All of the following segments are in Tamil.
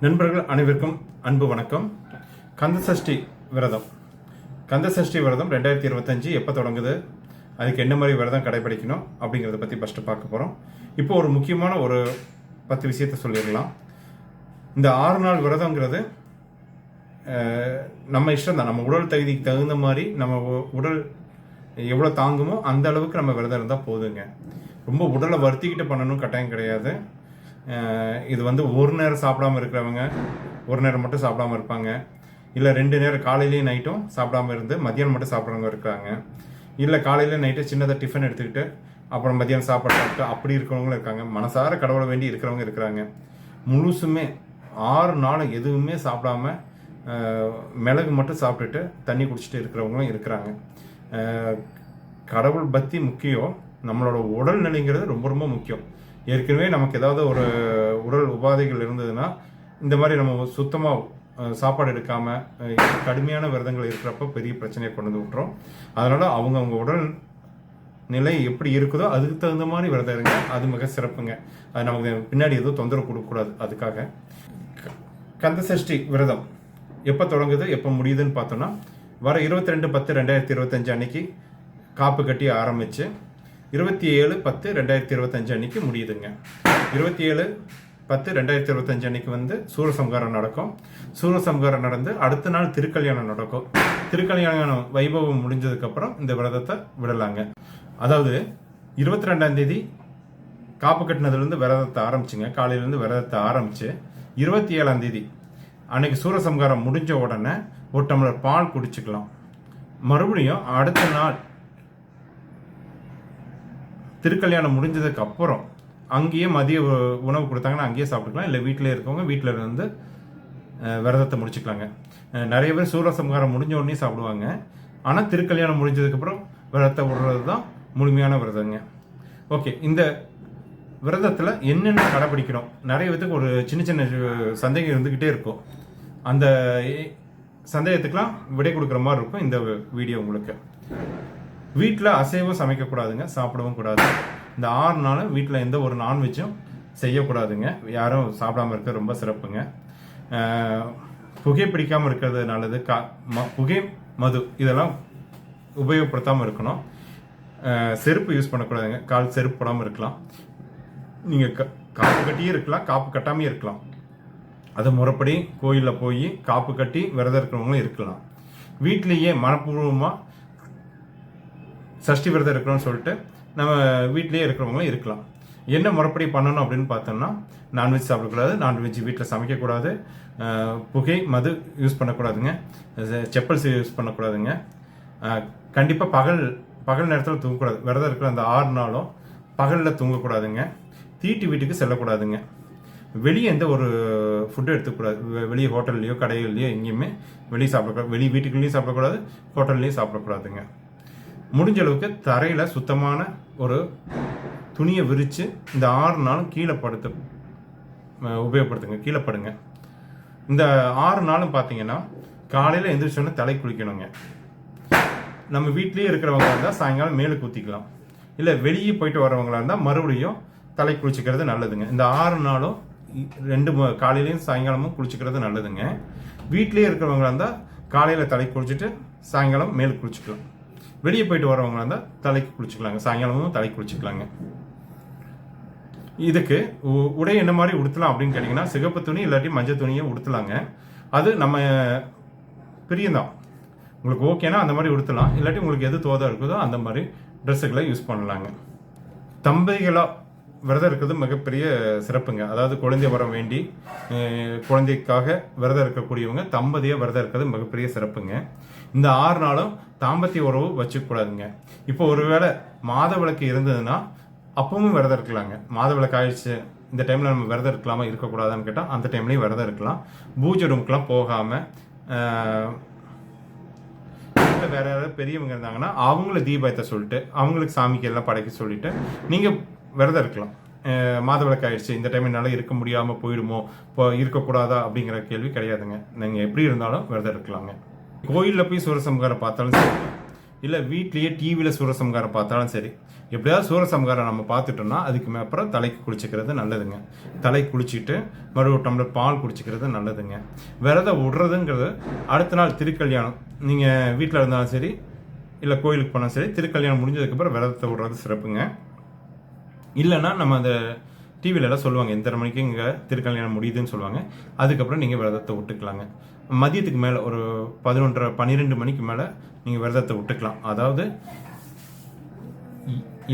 நண்பர்கள் அனைவருக்கும் அன்பு வணக்கம். கந்தசஷ்டி விரதம். கந்த சஷ்டி விரதம் ரெண்டாயிரத்தி இருபத்தஞ்சு எப்போ தொடங்குது? அதுக்கு என்ன மாதிரி விரதம் கடைபிடிக்கணும் அப்படிங்கிறத பற்றி ஃபஸ்ட்டு பார்க்க போகிறோம் இப்போ ஒரு முக்கியமான ஒரு பத்து விஷயத்த சொல்லிடலாம். இந்த ஆறு நாள் விரதங்கிறது நம்ம இஷ்டம் தான் நம்ம உடல் தகுதிக்கு தகுந்த மாதிரி நம்ம உ- உடல் எவ்வளோ தாங்குமோ அந்த அளவுக்கு நம்ம விரதம் இருந்தால் போதுங்க. ரொம்ப உடலை வருத்திக்கிட்டு பண்ணணும் கட்டாயம் கிடையாது. இது வந்து ஒரு நேரம் சாப்பிடாம இருக்கிறவங்க ஒரு நேரம் மட்டும் சாப்பிடாம இருப்பாங்க. இல்லை ரெண்டு நேரம் காலையிலேயும் நைட்டும் சாப்பிடாம இருந்து மதியானம் மட்டும் சாப்பிட்றவங்க இருக்காங்க. இல்லை காலையில் நைட்டு சின்னதாக டிஃபன் எடுத்துக்கிட்டு அப்புறம் மதியானம் சாப்பாடு சாப்பிட்டு அப்படி இருக்கிறவங்களும் இருக்காங்க. மனசார கடவுளை வேண்டி இருக்கிறவங்க இருக்கிறாங்க. முழுசுமே ஆறு நாள் எதுவுமே சாப்பிடாம மிளகு மட்டும் சாப்பிட்டுட்டு தண்ணி குடிச்சிட்டு இருக்கிறவங்களும் இருக்கிறாங்க. கடவுள் பக்தி முக்கியம். நம்மளோட உடல் நிலைங்கிறது ரொம்ப ரொம்ப முக்கியம். ஏற்கனவே நமக்கு ஏதாவது ஒரு உடல் உபாதைகள் இருந்ததுன்னா இந்த மாதிரி நம்ம சுத்தமாக சாப்பாடு எடுக்காம கடுமையான விரதங்கள் இருக்கிறப்ப பெரிய பிரச்சனையை கொண்டு வந்து விட்டுரும். அதனால அவங்க அவங்க உடல் நிலை எப்படி இருக்குதோ அதுக்கு தகுந்த மாதிரி விரதம் இருங்க. அது மிக சிறப்புங்க. அது நமக்கு பின்னாடி எதுவும் தொந்தரவு கொடுக்கக்கூடாது. அதுக்காக. கந்தசஷ்டி கந்த சஷ்டி விரதம். எப்போ தொடங்குது எப்போ முடியுதுன்னு பார்த்தோம்னா வர இருபத்தி ரெண்டு பத்து ரெண்டாயிரத்தி இருபத்தஞ்சு அன்னைக்கு காப்பு கட்டி ஆரம்பிச்சு இருபத்தி ஏழு பத்து ரெண்டாயிரத்தி இருபத்தஞ்சு அன்னைக்கு முடியுதுங்க. இருபத்தி ஏழு பத்து ரெண்டாயிரத்தி இருபத்தஞ்சு அன்னைக்கு வந்து சூரசம்ஹாரம் நடக்கும். சூரசம்ஹாரம் நடந்து அடுத்த நாள் திருக்கல்யாணம் நடக்கும். திருக்கல்யாணம் வைபவம் முடிஞ்சதுக்கப்புறம் இந்த விரதத்தை விடலாங்க. அதாவது இருபத்தி ரெண்டாம் தேதி காப்பு கட்டினதுலேருந்து விரதத்தை ஆரம்பிச்சுங்க. காலையிலேருந்து விரதத்தை ஆரம்பித்து இருபத்தி ஏழாம் தேதி அன்னைக்கு சூரசம்ஹாரம் முடிஞ்ச உடனே ஒரு டம்ளர் பால் குடிச்சுக்கலாம். மறுபடியும் அடுத்த நாள் திருக்கல்யாணம் முடிஞ்சதுக்கு அப்புறம் அங்கேயே மதிய உ- உணவு கொடுத்தாங்கன்னா அங்கேயே சாப்பிட்டுக்கலாம். இல்லை வீட்டிலே இருக்கவங்க வீட்டில் இருந்து விரதத்தை முடிச்சுக்கலாங்க. நிறைய பேர் சூரசம்ஹாரம் முடிஞ்ச உடனே சாப்பிடுவாங்க. ஆனால் திருக்கல்யாணம் முடிஞ்சதுக்கப்புறம் விரதத்தை விடுறது தான் முழுமையான விரதங்க. ஓகே இந்த விரதத்தில் என்னென்ன கடைப்பிடிக்கணும் நிறைய பேத்துக்கு ஒரு சின்ன சின்ன சந்தேகம் இருந்துக்கிட்டே இருக்கும். அந்த சந்தேகத்துக்கெலாம் விடை கொடுக்குற மாதிரி இருக்கும் இந்த வீடியோ உங்களுக்கு. வீட்டில் அசைவம் சமைக்கக்கூடாதுங்க சாப்பிடவும் கூடாது. இந்த ஆறு நாளும் வீட்டில் எந்த ஒரு நான்வெஜ்ஜும் செய்யக்கூடாதுங்க. யாரும் சாப்பிடாம இருக்க ரொம்ப சிறப்புங்க. புகை பிடிக்காமல் இருக்கிறது நல்லது. கா ம- புகை மது இதெல்லாம் உபயோகப்படுத்தாமல் இருக்கணும். செருப்பு யூஸ் பண்ணக்கூடாதுங்க. கால் செருப்பு போடாமல் இருக்கலாம். நீங்கள் க காப்பு கட்டியே இருக்கலாம் காப்பு கட்டாமையே இருக்கலாம். அது முறைப்படி கோயிலில் போய் காப்பு கட்டி விரதம் இருக்கிறவங்களும் இருக்கலாம். வீட்டிலேயே மனப்பூர்வமாக சஷ்டி விரதம் இருக்கிறோம்னு சொல்லிட்டு நம்ம வீட்டிலேயே இருக்கிறவங்களும் இருக்கலாம். என்ன முறைப்படி பண்ணணும் அப்படின்னு பார்த்தோம்னா நான்வெஜ் சாப்பிடக்கூடாது நான்வெஜ் வீட்டில் சமைக்கக்கூடாது புகை மது யூஸ் பண்ணக்கூடாதுங்க. செப்பல்ஸ் யூஸ் பண்ணக்கூடாதுங்க. கண்டிப்பாக பகல் பகல் நேரத்தில் தூங்கக்கூடாது. விரதம் இருக்கிற அந்த ஆறு நாளும் பகலில் தூங்கக்கூடாதுங்க. தீட்டு வீட்டுக்கு செல்லக்கூடாதுங்க. வெளியே எந்த ஒரு ஃபுட்டும் எடுத்துக்கூடாது. வெளியே ஹோட்டல்லையோ கடைகள்லையோ எங்கேயுமே வெளியே சாப்பிடக்கூடாது. வெளியே வீட்டுக்குள்ளேயும் சாப்பிடக்கூடாது ஹோட்டல்லையும் சாப்பிடக்கூடாதுங்க. முடிஞ்ச அளவுக்கு தரையில் சுத்தமான ஒரு துணியை விரித்து இந்த ஆறு நாளும் கீழே படுத்து உபயோகப்படுத்துங்க. கீழே படுங்க. இந்த ஆறு நாளும் பார்த்தீங்கன்னா காலையில் எந்திரிச்சோன்னே தலை குளிக்கணுங்க. நம்ம வீட்லேயே இருக்கிறவங்க இருந்தால் சாயங்காலம் மேலே குத்திக்கலாம். இல்லை வெளியே போயிட்டு வரவங்களா இருந்தால் மறுபடியும் தலை குளிச்சுக்கிறது நல்லதுங்க. இந்த ஆறு நாளும் இ- ரெண்டு காலையிலையும் சாயங்காலமும் குளிச்சுக்கிறது நல்லதுங்க. வீட்லேயே இருக்கிறவங்களா இருந்தால் காலையில் தலை குளிச்சுட்டு சாயங்காலம் மேல் குளிச்சுக்கலாம். வெளியே போயிட்டு வரவங்களா இருந்தால் தலைக்கு குளிச்சுக்கலாங்க. சாயங்காலமும் தலைக்கு குளிச்சுக்கலாங்க. இதுக்கு உ- உடை என்ன மாதிரி உடுத்தலாம் அப்படின்னு கேட்டிங்கன்னா சிகப்பு துணி இல்லாட்டி மஞ்சள் துணியை உடுத்தலாங்க. அது நம்ம பிரியந்தான் உங்களுக்கு ஓகேனா அந்த மாதிரி உடுத்தலாம். இல்லாட்டி உங்களுக்கு எது தோதாக இருக்குதோ அந்த மாதிரி ட்ரெஸ்ஸுகளை யூஸ் பண்ணலாங்க. தம்பதிகளாக விரதம் இருக்கிறது மிகப்பெரிய சிறப்புங்க. அதாவது குழந்தை வர வேண்டி குழந்தைக்காக விரதம் இருக்கக்கூடியவங்க தம்பதியாக விரதம் இருக்கிறது மிகப்பெரிய சிறப்புங்க. இந்த ஆறு நாளும் தாம்பத்திய உறவு வச்சுக்கூடாதுங்க. இப்போ ஒருவேளை மாத விளக்கு இருந்ததுன்னா அப்பவும் விரதம் இருக்கலாங்க. மாத விளக்கு ஆயிடுச்சு இந்த டைமில் நம்ம விரதம் இருக்கலாமா இருக்கக்கூடாதான்னு கேட்டால் அந்த டைம்லேயும் விரதம் இருக்கலாம். பூஜை ரூமுக்கெலாம் போகாமல் வீட்டில் வேற யாராவது பெரியவங்க இருந்தாங்கன்னா அவங்கள தீபத்தை சொல்லிட்டு அவங்களுக்கு சாமிக்கு எல்லாம் படைக்க சொல்லிட்டு நீங்கள் விரதம் இருக்கலாம். மாத மாதவிளக்கு ஆயிடுச்சு இந்த டைம் என்னால் இருக்க முடியாமல் போயிடுமோ இப்போ இருக்கக்கூடாதா அப்படிங்கிற கேள்வி கிடையாதுங்க. நீங்கள் எப்படி இருந்தாலும் விரதம் இருக்கலாங்க. கோயிலில் போய் சூரசம்காரம் பார்த்தாலும் சரி. இல்லை வீட்லேயே டிவியில் சூரசம்காரம் பார்த்தாலும் சரி. எப்படியாவது சூரசம்காரம் நம்ம பார்த்துட்டோம்னா அதுக்கு அப்புறம் தலைக்கு குளிச்சுக்கிறது நல்லதுங்க. தலை குளிச்சுட்டு மறுபடியும் டம்ளர் பால் குடிச்சிக்கிறது நல்லதுங்க. விரதம் விடுறதுங்கிறது அடுத்த நாள் திருக்கல்யாணம். நீங்கள் வீட்டில் இருந்தாலும் சரி இல்லை கோயிலுக்கு போனாலும் சரி திருக்கல்யாணம் முடிஞ்சதுக்கப்புறம் விரதத்தை விடுறது சிறப்புங்க. இல்லைன்னா நம்ம அந்த டிவிலலாம் எல்லாம் சொல்லுவாங்க எத்தனை மணிக்கு இங்கே திருக்கல்யாணம் முடியுதுன்னு சொல்லுவாங்க. அதுக்கப்புறம் நீங்கள் விரதத்தை விட்டுக்கலாங்க. மதியத்துக்கு மேலே ஒரு பதினொன்றரை பன்னிரெண்டு மணிக்கு மேலே நீங்கள் விரதத்தை விட்டுக்கலாம். அதாவது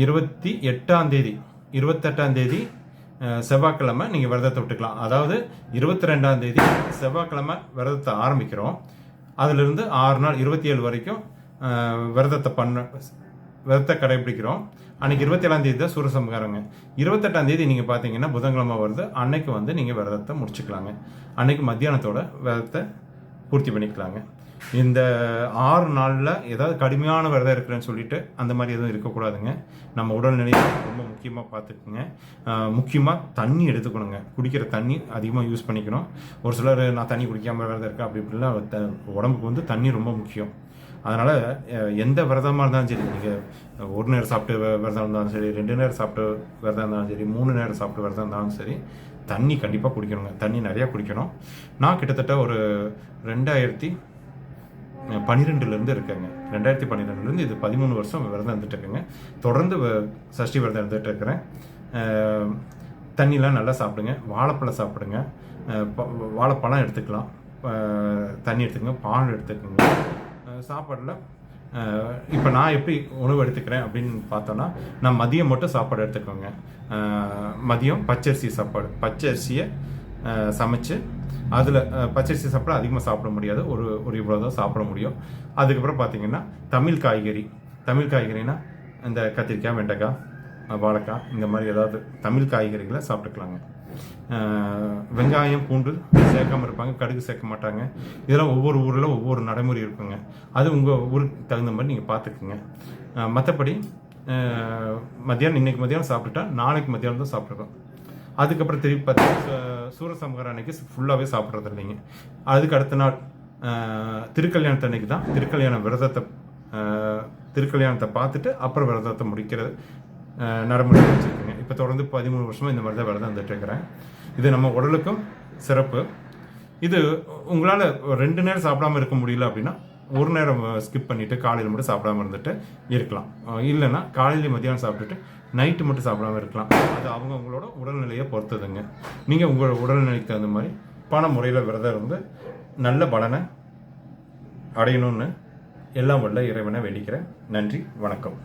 இருபத்தி எட்டாம் தேதி இருபத்தெட்டாம் தேதி செவ்வாய்க்கிழமை நீங்கள் விரதத்தை விட்டுக்கலாம். அதாவது இருபத்தி ரெண்டாம் தேதி செவ்வாய்க்கிழமை விரதத்தை ஆரம்பிக்கிறோம். அதிலிருந்து ஆறு நாள் இருபத்தி ஏழு வரைக்கும் விரதத்தை பண்ண விரதத்தை கடைபிடிக்கிறோம். அன்னைக்கு இருபத்தேழாம் தேதி தான் சூரசம்காரங்க இருபத்தெட்டாம் தேதி நீங்கள் பார்த்தீங்கன்னா புதன்கிழமை வருது. அன்னைக்கு வந்து நீங்கள் விரதத்தை முடிச்சுக்கலாங்க. அன்னைக்கு மத்தியானத்தோட விரதத்தை பூர்த்தி பண்ணிக்கலாங்க. இந்த ஆறு நாளில் ஏதாவது கடுமையான விரதம் இருக்கிறேன்னு சொல்லிட்டு அந்த மாதிரி எதுவும் இருக்கக்கூடாதுங்க. நம்ம உடல்நிலையை ரொம்ப முக்கியமாக பார்த்துக்குங்க முக்கியமாக தண்ணி எடுத்துக்கணுங்க. குடிக்கிற தண்ணி அதிகமாக யூஸ் பண்ணிக்கணும். ஒரு சிலர் நான் தண்ணி குடிக்காமல் விரதம் இருக்கேன் அப்படி இப்படிலாம் த- உடம்புக்கு வந்து தண்ணி ரொம்ப முக்கியம். அதனால் எந்த விரதமாக இருந்தாலும் சரி நீங்கள் ஒரு நேரம் சாப்பிட்டு விரதம் இருந்தாலும் சரி ரெண்டு நேரம் சாப்பிட்டு விரதம் இருந்தாலும் சரி மூணு நேரம் சாப்பிட்டு விரதம் இருந்தாலும் சரி தண்ணி கண்டிப்பாக குடிக்கணுங்க. தண்ணி நிறையா குடிக்கணும். நான் கிட்டத்தட்ட ஒரு ரெண்டாயிரத்தி பன்னிரெண்டுலேருந்து இருக்கேங்க. ரெண்டாயிரத்தி பன்னிரெண்டுலேருந்து இது பதிமூணு வருஷம் விரதம் இருந்துட்டு இருக்கேங்க தொடர்ந்து வ- சஷ்டி விரதம் இருந்துகிட்டு இருக்கிறேன் தண்ணிலாம் நல்லா சாப்பிடுங்க. வாழைப்பழம் சாப்பிடுங்க. வாழைப்பழம் எடுத்துக்கலாம். தண்ணி எடுத்துக்கங்க. பால் எடுத்துக்கோங்க. சாப்பாடில் இப்போ நான் எப்படி உணவு எடுத்துக்கிறேன் அப்படின்னு பார்த்தோன்னா நான் மதியம் மட்டும் சாப்பாடு எடுத்துக்கோங்க. மதியம் பச்சரிசி சாப்பாடு. பச்சரிசியை சமைச்சு அதில் பச்சரிசி சாப்பாடு அதிகமாக சாப்பிட முடியாது. ஒரு ஒரு இவ்வளோ தான் சாப்பிட முடியும். அதுக்கப்புறம் பார்த்தீங்கன்னா தமிழ் காய்கறி. தமிழ் காய்கறினா இந்த கத்திரிக்காய் வெண்டைக்காய் வாழைக்காய் இந்த மாதிரி ஏதாவது தமிழ் காய்கறிகளை சாப்பிட்டுக்கலாங்க. வெங்காயம் பூண்டு சேர்க்காம இருப்பாங்க கடுகு சேர்க்க மாட்டாங்க. இதெல்லாம் ஒவ்வொரு ஊரில் ஒவ்வொரு நடைமுறை இருக்குங்க. அது உங்கள் ஊருக்கு தகுந்த மாதிரி நீங்கள் பார்த்துக்குங்க மற்றபடி மத்தியானம் இன்னைக்கு மத்தியானம் சாப்பிட்டுட்டா நாளைக்கு மத்தியானம் தான் சாப்பிட்ருக்கோம் அதுக்கப்புறம் திருப்பி பார்த்தீங்கன்னா சூ- சூரசம்ஹாரம் அன்னைக்கு ஃபுல்லாகவே சாப்பிட்றது இல்லைங்க. அதுக்கு அடுத்த நாள் திருக்கல்யாணத்து அன்னைக்கு தான் திருக்கல்யாண விரதத்தை திருக்கல்யாணத்தை பார்த்துட்டு அப்புறம் விரதத்தை முடிக்கிறது. நடைமுறை வச்சுருக்குங்க. இப்போ தொடர்ந்து பதிமூணு வருஷமாக இந்த மாதிரி தான் விரதம் வந்துட்டு இருக்கிறேன் இது நம்ம உடலுக்கும் சிறப்பு. இது உங்களால் ரெண்டு நேரம் சாப்பிடாம இருக்க முடியல அப்படின்னா ஒரு நேரம் ஸ்கிப் பண்ணிவிட்டு காலையில் மட்டும் சாப்பிடாம இருந்துட்டு இருக்கலாம். இல்லைன்னா காலையில் மத்தியானம் சாப்பிட்டுட்டு நைட்டு மட்டும் சாப்பிடாம இருக்கலாம். அது அவங்க உங்களோட உடல்நிலையை பொறுத்ததுங்க. நீங்கள் உங்களோட உடல்நிலைக்கு தகுந்த மாதிரி பண முறையில் விரதம் இருந்து நல்ல பலனை அடையணும்னு எல்லாம் வல்ல இறைவனை வேண்டிக்கிறேன். நன்றி வணக்கம்.